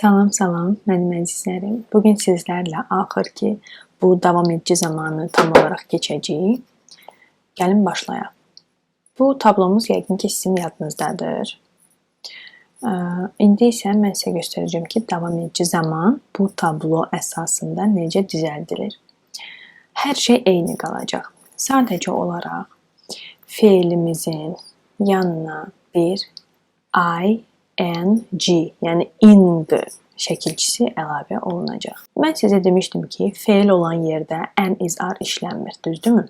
Salam, salam, mənim əzizlərim. Bu gün sizlərlə axır ki, bu davam edici zamanı tam olaraq keçəcəyik. Gəlin başlayaq. Bu tablomuz yəqin ki, sizin yadınızdadır. İndi isə mən sizə göstərəcəm ki, davam edici zaman bu tablo əsasında necə düzəldilir. Hər şey eyni qalacaq. Sadəcə olaraq fe'ilimizin yanına bir ing, yəni ing şəkilçisi əlavə olunacaq. Mən sizə demişdim ki, fe'l olan yerdə am is are işlənmir, düzdürmü?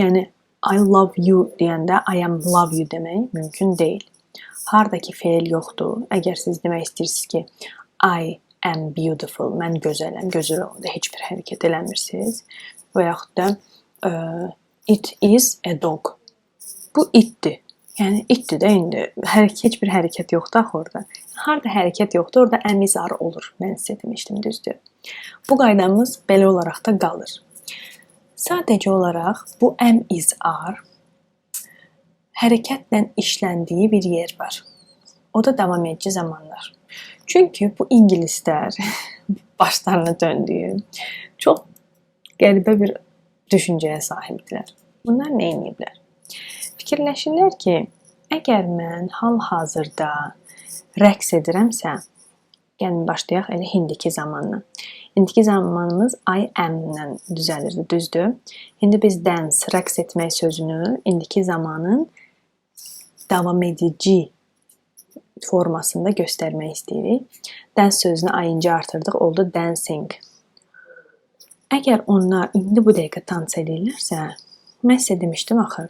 Yəni I love you deyəndə I am love you demək mümkün deyil. Harda ki fe'l yoxdur, əgər siz demək istəyirsiniz ki, I am beautiful, mən gözələm, gözəl olanda heç bir hərəkət eləmirsiniz və yaxud da ə, it is a dog. Bu itdir. Yəni itdir də indi. Hərəkət heç bir hərəkət yoxdur axı orada. Harda hərəkət yoxdur, orada əmizar olur. Mən sizə demişdim, düzdür? Bu qaydamız belə olaraq da qalır. Sadəcə olaraq bu am is are hərəkətlə işləndiyi bir yer var. O da davam edici zamanlar. Çünki bu ingilislər başlarına döndüyü çox qəribə bir düşüncəyə sahibdilər. Bunlar nə ediblər? Fikirləşirlər ki, əgər mən hal-hazırda rəqs edirəmsə, gəlin başlayaq elə indiki zamanla. İndiki zamanımız I am-la düzəlirdi, düzdür? İndi biz dance, rəqs etmək sözünü indiki zamanın davam edici formasında göstərmək istəyirik. Dance sözünü ing artırdıq, oldu dancing. Əgər onlar indi bu dəqiqə dans edirlərsə, mən sizə demişdim axı,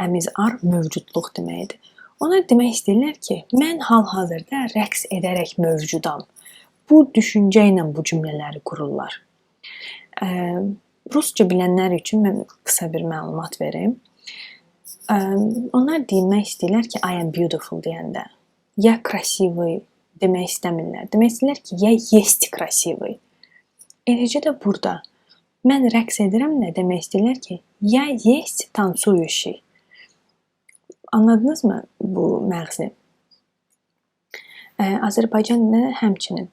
əmizar mövcudluq deməkdir. Ona demək istəyirlər ki, mən hal-hazırda rəqs edərək mövcudam. Bu düşüncə ilə bu cümlələri qururlar. Ə, rusca bilənlər üçün mən qısa bir məlumat verim. Ə, onlar demək istəyirlər ki, I am beautiful deyəndə ya красивый demək istəmirlər. Demək istəyirlər ki, ya есть красивый. Eləcə də burada mən rəqs edirəm nə demək istəyirlər ki, ya есть танцующий. Anladınızmı bu məğzi? Azərbaycan dilində həmçinin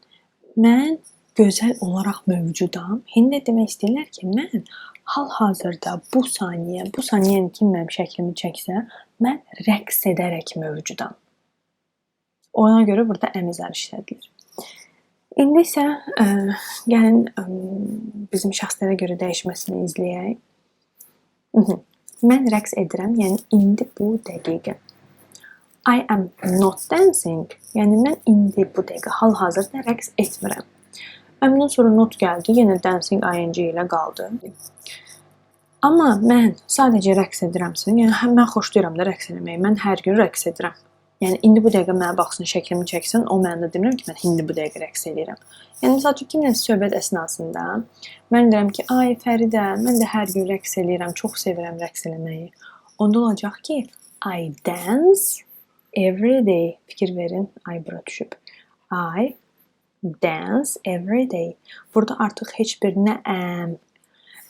mən gözəl olaraq mövcudam. Hindi demək istəyirlər ki, mən hal-hazırda bu saniyə, bu saniyənin kim mənim şəklimi çəksə, mən rəqs edərək mövcudam. Ona görə burada əmizar işlədilir. İndi isə ə, gəlin ə, bizim şəxslərə görə dəyişməsini izləyək. Mən rəqs edirəm, yəni indi bu dəqiqə. I am not dancing, yəni mən indi bu dəqiqə hal-hazırda rəqs etmirəm. Ondan sonra not gəldi, yenə dancing ing ilə qaldı. Amma mən sadəcə rəqs edirəmsə, yəni mən xoşlayıram da rəqs etməyi. Mən hər gün rəqs edirəm. Yəni indi bu dəqiqə mənə baxsın, şəklimi çəksin, o mənada demirəm ki, mən indi bu dəqiqə rəqs edirəm. Yəni məsəl üçün kiminlə söhbət əsnasında mən deyirəm ki, "Ay Fəridə, mən də hər gün rəqs eləyirəm, çox sevirəm rəqs eləməyi." Onda olacaq ki, "I dance every day." Fikir verin, ay bura düşüb. I dance every day. Burada artıq heç bir nə am,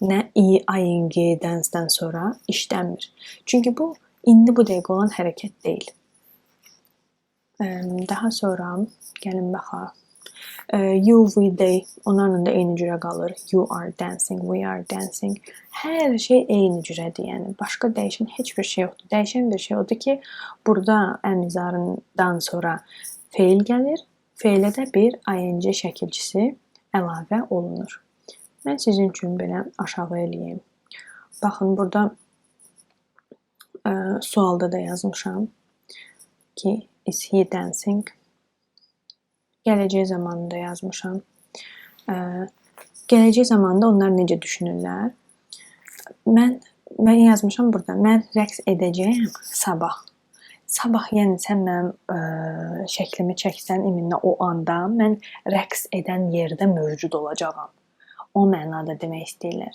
nə i, ing, dance-dən sonra işlənmir. Çünki bu indi bu dəqiqə olan hərəkət deyil. Daha sonra gəlin baxaq. You, we, they onlarla da eyni cürə qalır. You are dancing, we are dancing. Hər şey eyni cürədir. Yəni başqa dəyişən heç bir şey yoxdur. Dəyişən bir şey odur ki, burada əmizarından sonra feil gəlir. Feilə də bir ing şəkilçisi əlavə olunur. Mən sizin üçün belə aşağı eləyim. Baxın, burada ə, sualda da yazmışam ki, Is he dancing? Gələcək zamanında yazmışam. Gələcək zamanında onlar necə düşünürlər? Mən mən yazmışam burada. Mən rəqs edəcəyəm sabah. Sabah, yəni sən mənim ə, şəklimi çəksən iminə o anda mən rəqs edən yerdə mövcud olacağam. O mənada demək istəyirlər.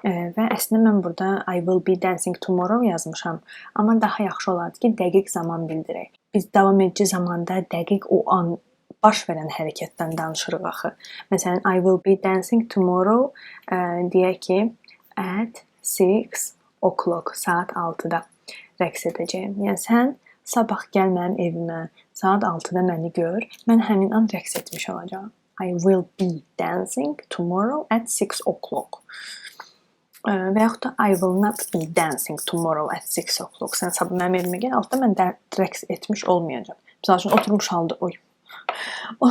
Ə, və əslində mən burada I will be dancing tomorrow yazmışam, amma daha yaxşı olardı ki, dəqiq zaman bildirək biz davam edici zamanda dəqiq o an baş verən hərəkətdən danışırıq axı. Məsələn, I will be dancing tomorrow ə, deyək ki, at 6 o'clock saat 6-da rəqs edəcəyəm. Yəni sən sabah gəl mənim evimə, saat 6-da məni gör. Mən həmin an rəqs etmiş olacağam. I will be dancing tomorrow at 6 o'clock. Və yaxud da I will not be dancing tomorrow at 6 o'clock. Sən sabah mənim evimə gəl, altda mən rəqs etmiş olmayacağam. Məsəl üçün oturmuş halda oy. O,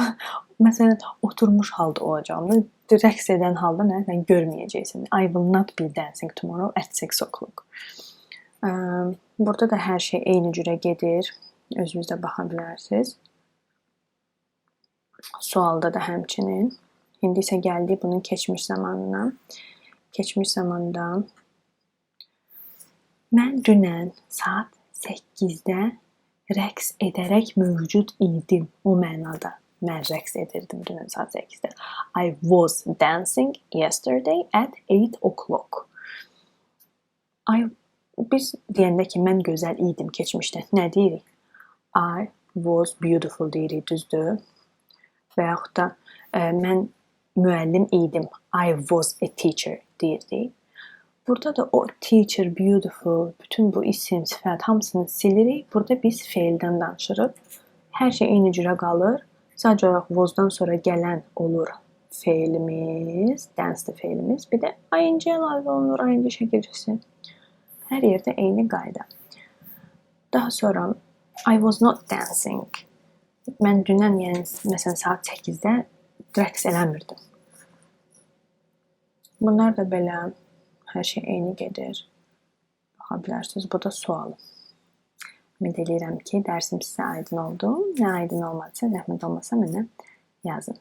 məsələn, oturmuş halda olacağam da rəqs edən halda nə sən görməyəcəksən. I will not be dancing tomorrow at 6 o'clock. Burada da hər şey eyni cürə gedir. Özünüz də baxa bilərsiniz. Sualda da həmçinin. İndi isə gəldik bunun keçmiş zamanına. Keçmiş zamanda mən dünən saat 8-də rəqs edərək mövcud idim o mənada. Mən rəqs edirdim dünən saat 8-də. I was dancing yesterday at 8 o'clock. I biz deyəndə ki, mən gözəl idim keçmişdə nə deyirik? I was beautiful deyirik, düzdür? Və yaxud da ə, mən müəllim idim. I was a teacher deyirdik. Burada da o teacher, beautiful, bütün bu isim, sifət hamısını silirik. Burada biz feildən danışırıq. Hər şey eyni cürə qalır. Sadəcə olaraq was-dan sonra gələn olur feilimiz, dance feilimiz. Bir də ing əlavə olunur, ing şəkilcisi. Hər yerdə eyni qayda. Daha sonra I was not dancing. Mən dünən, yəni məsələn saat 8-də rəqs eləmirdim. Bunlar da belə hər şey eyni gedir. Baxa bilərsiniz. Bu da sual. Ümid edirəm ki, dərsim sizə aydın oldu. Nə aydın olmadısa, zəhmət olmasa mənə yazın.